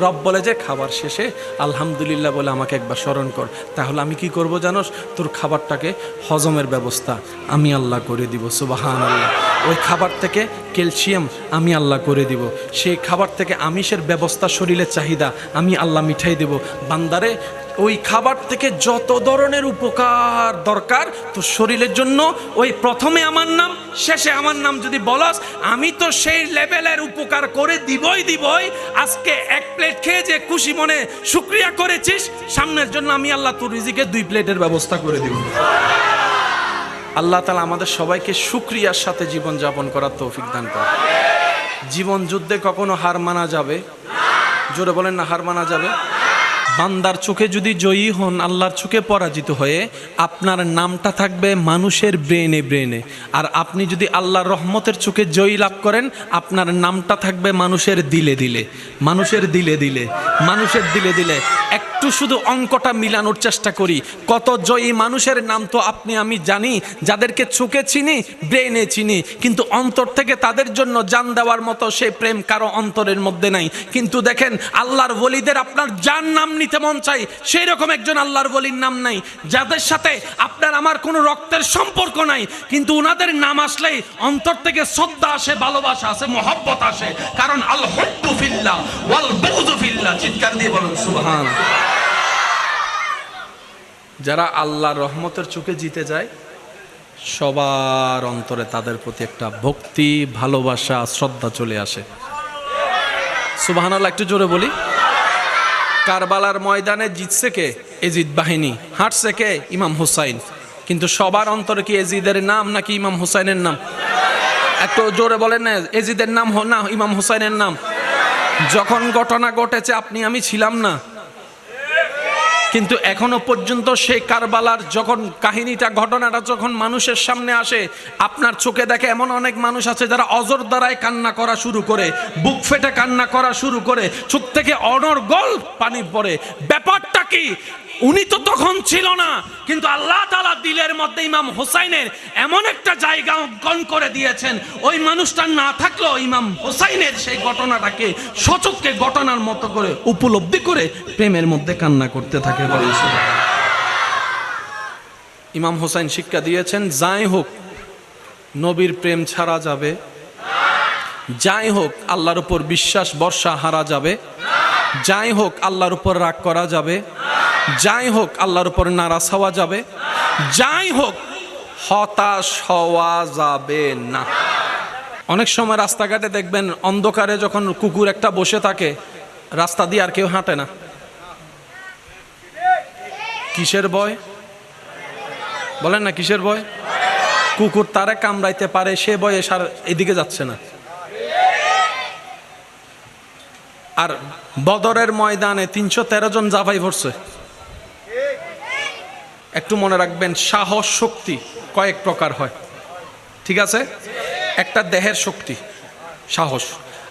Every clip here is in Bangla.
রব বলে যে, খাবার শেষে আলহামদুলিল্লাহ বলে আমাকে একবার স্মরণ কর। তাহলে আমি কি করব জানোস? তোর খাবারটাকে হজমের ব্যবস্থা আমি আল্লাহ করে দিব সুবাহান আল্লাহ ওই খাবার থেকে ক্যালসিয়াম আমি আল্লাহ করে দিব। সেই খাবার থেকে আমিষের ব্যবস্থা, শরীরের চাহিদা আমি আল্লাহ মিঠাই দেব। বান্দারে, ওই খাবার থেকে যত ধরনের উপকার দরকার, তো শরীরের জন্য ওই প্রথমে আমার নাম, শেষে আমার নাম যদি বলাস, আমি তো সেই লেভেলের উপকার করে দিবই দিবই। আজকে এক প্লেট খেয়ে যে খুশি মনে শুক্রিয়া করেছিস, সামনের জন্য আমি আল্লাহ তোর রিজিকে দুই প্লেটের ব্যবস্থা করে দিব। আল্লাহ তালা আমাদের সবাইকে সুক্রিয়ার সাথে জীবন যাপন করার তৌফিক দান করে জীবন যুদ্ধে কখনো হার মানা যাবে? জোরে বলেন না, হার মানা যাবে? বান্দার চোখে যদি জয়ী হন, আল্লাহর চোখে পরাজিত হয়ে, আপনার নামটা থাকবে মানুষের ব্রেনে ব্রেনে আর আপনি যদি আল্লাহর রহমতের চোখে জয়ী লাভ করেন, আপনার নামটা থাকবে মানুষের দিলে দিলে। মানুষের দিলে দিলে। মানুষের দিলে দিলে। একটু শুধু অঙ্কটা মিলানোর চেষ্টা করি। কত জয়ী মানুষের নাম তো আপনি, আমি জানি, যাদেরকে চোখে চিনি ব্রেনে চিনি। কিন্তু অন্তর থেকে তাদের জন্য জান দেওয়ার মতো সেই প্রেম কারও অন্তরের মধ্যে নাই। কিন্তু দেখেন, আল্লাহর বলিদের আপনার যার নাম নিতে মন চাই। সেই রকম একজন আল্লাহর বলির নাম নাই, যাদের সাথে আপনার আমার কোনো রক্তের সম্পর্ক নাই, কিন্তু ওনাদের নাম আসলেই অন্তর থেকে শ্রদ্ধা আসে, ভালোবাসা আসে, মহব্বত আসে। কারণ আল হব্বু চিৎকার দিয়ে বলুন সুবহান যারা আল্লাহর রহমতের চোখে জিতে যায়, সবার অন্তরে তাদের প্রতি একটা ভক্তি, ভালোবাসা, শ্রদ্ধা চলে আসে। সুবাহানাল্লাহ, একটু জোরে বলি। কারবালার ময়দানে জিতছে কে? এজিদ বাহিনী। হাঁটছে কে? ইমাম হুসাইন। কিন্তু সবার অন্তরে কি এজিদের নাম নাকি ইমাম হুসাইনের নাম? একটু জোরে বলেন না, এজিদের নাম হ- না, ইমাম হুসাইনের নাম। যখন ঘটনা ঘটেছে, আপনি, আমি ছিলাম না। কিন্তু এখনও পর্যন্ত সেই কারবালার যখন কাহিনীটা, ঘটনাটা যখন মানুষের সামনে আসে, আপনার চোখে দেখে এমন অনেক মানুষ আছে যারা অজর দ্বারায় কান্না করা শুরু করে, বুক ফেটে কান্না করা শুরু করে, চোখ থেকে অনর্গল পানি পড়ে। ব্যাপারটা কি? উনি তো তখন ছিল না, কিন্তু আল্লাহ তালা দিলের মধ্যে ইমাম হোসাইনের এমন একটা জায়গা অঙ্কন করে দিয়েছেন, ওই মানুষটা না থাকলেও ইমাম হোসাইনের সেই ঘটনাটাকে সচককে ঘটনার মতো করে উপলব্ধি করে প্রেমের মধ্যে কান্না করতে থাকে ইমাম হোসাইন শিক্ষা দিয়েছেন, যাই হোক, নবীর প্রেম ছাড়া যাবে, যাই হোক, আল্লাহর উপর বিশ্বাস বর্ষা হারা যাবে, যাই হোক, আল্লাহর উপর রাগ করা যাবে যাই হোক, আল্লাহর উপর নারাজ হওয়া যাবে। যাই হোক, হতাশ হওয়া যাবে না। অনেক সময় রাস্তাঘাটে দেখবেন, অন্ধকারে যখন কুকুর একটা বসে থাকে, রাস্তা দিয়ে আর কেউ হাঁটে না। কিসের ভয়? বলেন না, কিসের ভয়? কুকুর তারে কামড়াইতে পারে, সে ভয়ে সার এদিকে যাচ্ছে না। আর বদরের ময়দানে তিনশো তেরো জন জাফাই ভরছে। একটু মনে রাখবেন সাহস শক্তি কয়েক প্রকার হয়। ঠিক আছে? একটা দেহের শক্তি সাহস।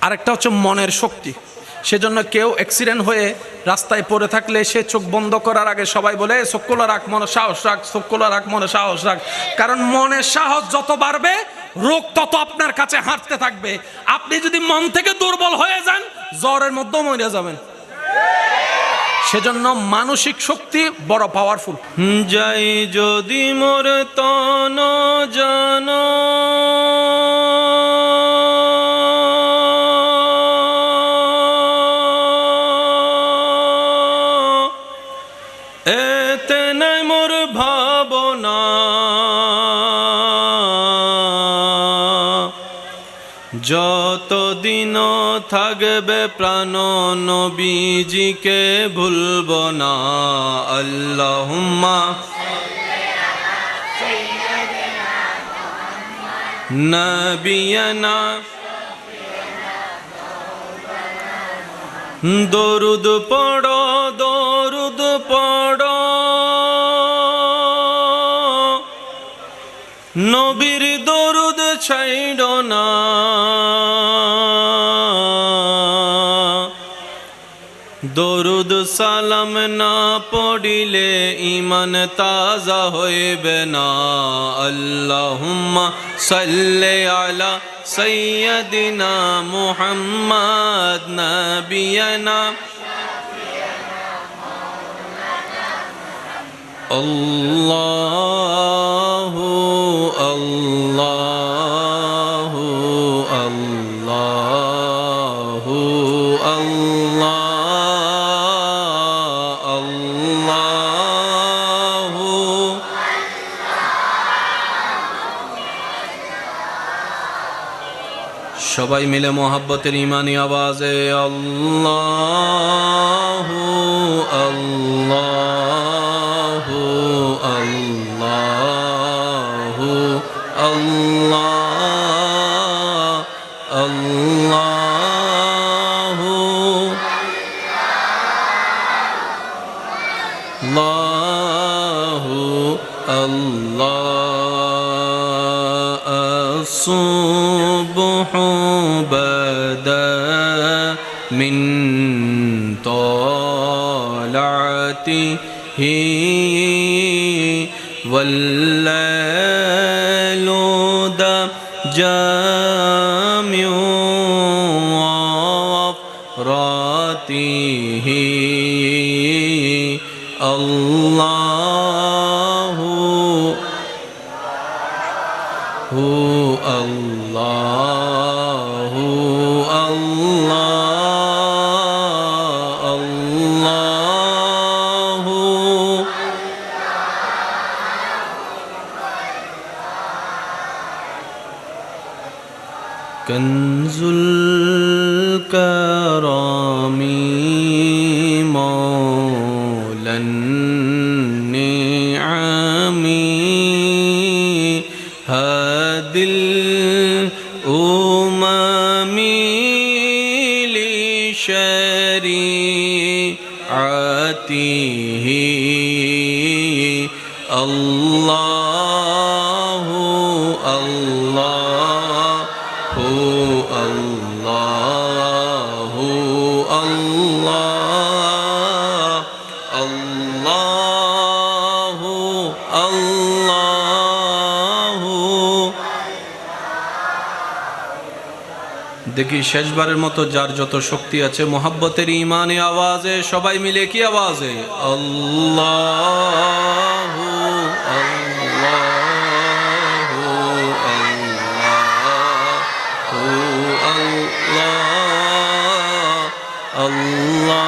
আরেকটা হচ্ছে মনের শক্তি। সেজন্য কেউ অ্যাক্সিডেন্ট হয়ে রাস্তায় পড়ে থাকলে সে চোখ বন্ধ করার আগে সবাই বলে "এ, চোখ রাখ মনে সাহস রাখ চোখ খোলা রাখ মনে সাহস রাখ। কারণ মনের সাহস যত বাড়বে রোগ তত আপনার কাছে হাঁটতে থাকবে। আপনি যদি মন থেকে দুর্বল হয়ে যান জ্বরের মধ্যেও মরে যাবেন। সেজন্য মানসিক শক্তি বড় পাওয়ারফুল যাই যদি মোর তন জান। ভাবনা। যতদিন থাকবে প্রাণ নবীজিকে ভুলব না? আল্লাহুম্মা নবিয়ানা দরুদ পড়ো দরুদ পড়ো। নবীর দরুদ ছাইড না। দরুদ সালাম না পড়িলে ইমান তাজা হইবে না আল্লাহুম্মা সাল্লি আলা সৈয়দিনা মুহাম্মদ নবিয়না الله الله الله الله সবাই মিলে মোহাব্বতের ইমানি আওয়াজে আল্লাহ আল্লাহ আল্লাহ আল্লাহ। طلعته والليل النعم هادي الأمم لشريعته. الله الله الله الله. দেখি শেষবারের মতো যার যত শক্তি আছে, মোহাব্বতের ইমানে আওয়াজে, সবাই মিলে কি আওয়াজে? আল্লাহ আল্লাহ আল্লাহ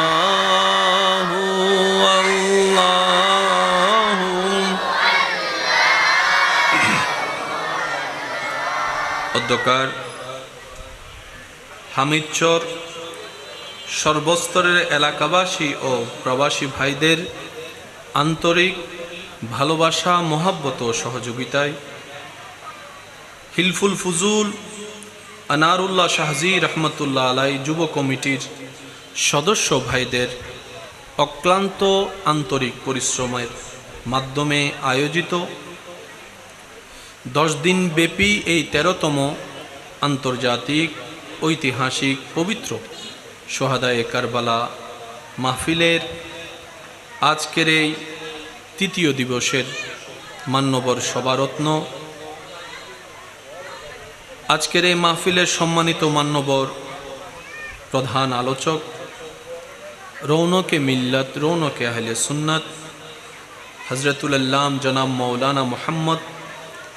অধ্যকার হামিদচর সর্বস্তরের এলাকাবাসী ও প্রবাসী ভাইদের আন্তরিক ভালোবাসা, মহাব্বত সহযোগিতায় হিলফুল ফুজুল আনারুল্লাহ শাহজি রহমতুল্লাহ আলাই যুব কমিটির সদস্য ভাইদের অক্লান্ত আন্তরিক পরিশ্রমের মাধ্যমে আয়োজিত দশ দিন ব্যাপী এই তেরোতম আন্তর্জাতিক ঐতিহাসিক পবিত্র সোহাদায়ে কারবালা মাহফিলের আজকের এই তৃতীয় দিবসের মান্যবর সবারত্ন আজকের এই মাহফিলের সম্মানিত মান্যবর প্রধান আলোচক, রৌনকে মিল্লাত, রৌনকে আহলে সুন্নত হজরতুল্লাম জনাব মৌলানা মোহাম্মদ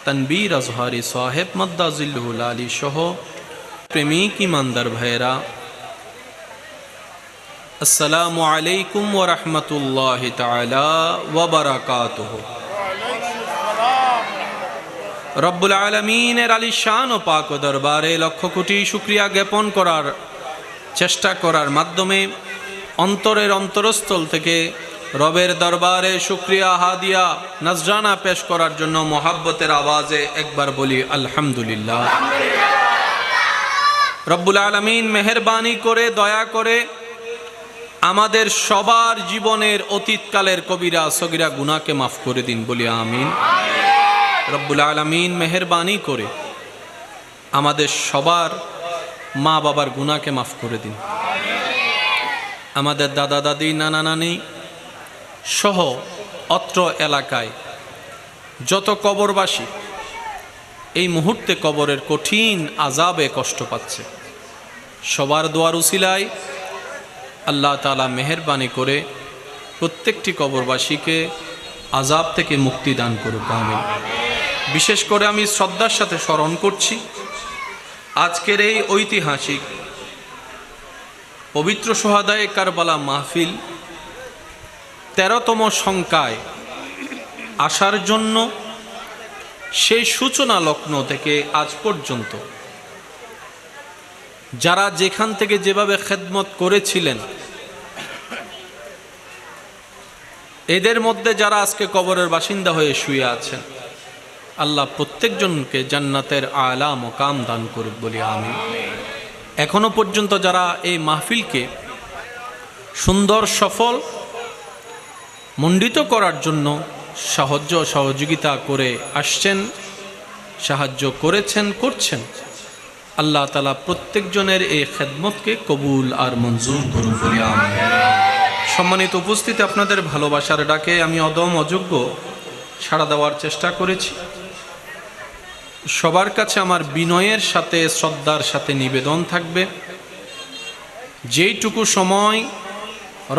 তনবীর আজহারি সাহেব মদ্দাজিল্লুল আলী সহ প্রেমিক ইমানদার ভাইয়েরা, আসসালামু আলাইকুম ওয়া রাহমাতুল্লাহি তাআলা ওয়া বারাকাতুহু। রব্বুল আলমিনের আলী শান ও পাক দরবারে লক্ষ কোটি শুক্রিয়া জ্ঞাপন করার চেষ্টা করার মাধ্যমে অন্তরের অন্তরস্থল থেকে রবের দরবারে শুক্রিয়া হাদিয়া নজরানা পেশ করার জন্য মোহাব্বতের আওয়াজে একবার বলি আলহামদুলিল্লাহ। রব্বুল আলমিন মেহরবানি করে, দয়া করে আমাদের সবার জীবনের অতীতকালের কবিরা, সগিরা গুনাকে মাফ করে দিন, বলি আমিন। রব্বুল আলমিন মেহরবানি করে আমাদের সবার মা বাবার গুনাকে মাফ করে দিন। আমাদের দাদা দাদি নানা নানি সহ অত্র এলাকায় যত কবরবাসী এই মুহূর্তে কবরের কঠিন আজাবে কষ্ট পাচ্ছে। সবার দোয়ার উসিলায় আল্লাহ তালা মেহরবানি করে প্রত্যেকটি কবরবাসীকে আজাব থেকে মুক্তি দান করুক আমি বিশেষ করে আমি শ্রদ্ধার সাথে স্মরণ করছি, আজকের এই ঐতিহাসিক পবিত্র সোহাদায় কারবালা মাহফিল তেরোতম সংখ্যায় আসার জন্য সেই সূচনা লগ্ন থেকে আজ পর্যন্ত। যারা যেখান থেকে যেভাবে খেদমত করেছিলেন, এদের মধ্যে যারা আজকে কবরের বাসিন্দা হয়ে শুয়ে আছেন, আল্লাহ প্রত্যেকজনকে জান্নাতের আলা মোকাম দান করুক বলি আমি এখনও পর্যন্ত যারা এই মাহফিলকে সুন্দর, সফল, মণ্ডিত করার জন্য সাহায্য সহযোগিতা করে আসছেন, সাহায্য করেছেন, করছেন। আল্লাহ তালা প্রত্যেকজনের এই খেদমতকে কবুল আর মঞ্জুর করুন সম্মানিত উপস্থিতি, আপনাদের ভালোবাসার ডাকে আমি অদম অযোগ্য। সাড়া দেওয়ার চেষ্টা করেছি। সবার কাছে আমার বিনয়ের সাথে, শ্রদ্ধার সাথে নিবেদন থাকবে। যেইটুকু সময়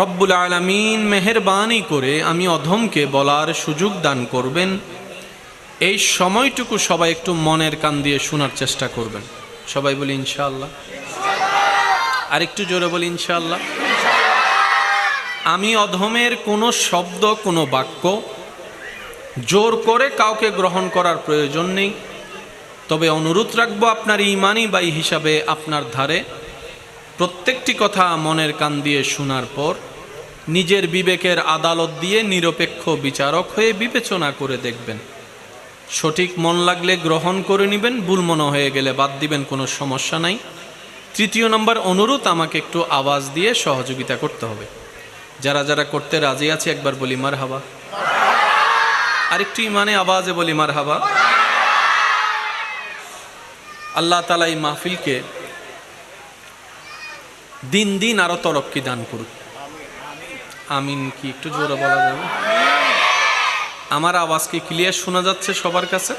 রব্বুল আলমিন মেহরবানি করে আমি অধমকে বলার সুযোগ দান করবেন। এই সময়টুকু সবাই একটু মনের কান দিয়ে শোনার চেষ্টা করবেন। সবাই বলি ইনশাল্লাহ আর একটু জোরে বলি ইনশাল্লাহ আমি অধমের কোনো শব্দ, কোনো বাক্য জোর করে কাউকে গ্রহণ করার প্রয়োজন নেই। তবে অনুরোধ রাখব আপনার ইমানি বাই হিসাবে আপনার ধারে। প্রত্যেকটি কথা মনের কান দিয়ে শোনার পর নিজের বিবেকের আদালত দিয়ে নিরপেক্ষ বিচারক হয়ে বিবেচনা করে দেখবেন। সঠিক মন লাগলে গ্রহণ করে নেবেন, ভুল মনে হয়ে গেলে বাদ দিবেন, কোনো সমস্যা নাই। তৃতীয় নম্বর অনুরোধ আমাকে একটু আওয়াজ দিয়ে সহযোগিতা করতে হবে। যারা যারা করতে রাজি আছে, একবার বলি মার হাবা আরেকটু ইমানে আওয়াজে বলি মার হাবা আল্লাহ তালা এই মাহফিলকে দিন দিন আরও তরক্কি দান করুক। আমিন কি একটু জোরে বলা যাবে? আমার আওয়াজ কি ক্লিয়ার শোনা যাচ্ছে সবার কাছে?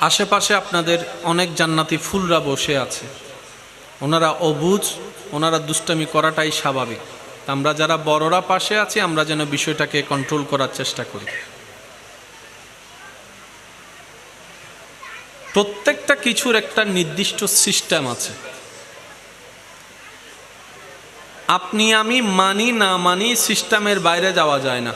আশেপাশে আপনাদের অনেক জান্নাতি ফুলরা বসে আছে। ওনারা অবুজ, ওনারা দুষ্টামি করাটাই স্বাভাবিক। আমরা যারা বড়রা পাশে আছি, আমরা যেন বিষয়টাকে কন্ট্রোল করার চেষ্টা করি। প্রত্যেকটা কিছুর একটা নির্দিষ্ট সিস্টেম আছে। আপনি আমি মানি না মানি সিস্টেমের বাইরে যাওয়া যায় না।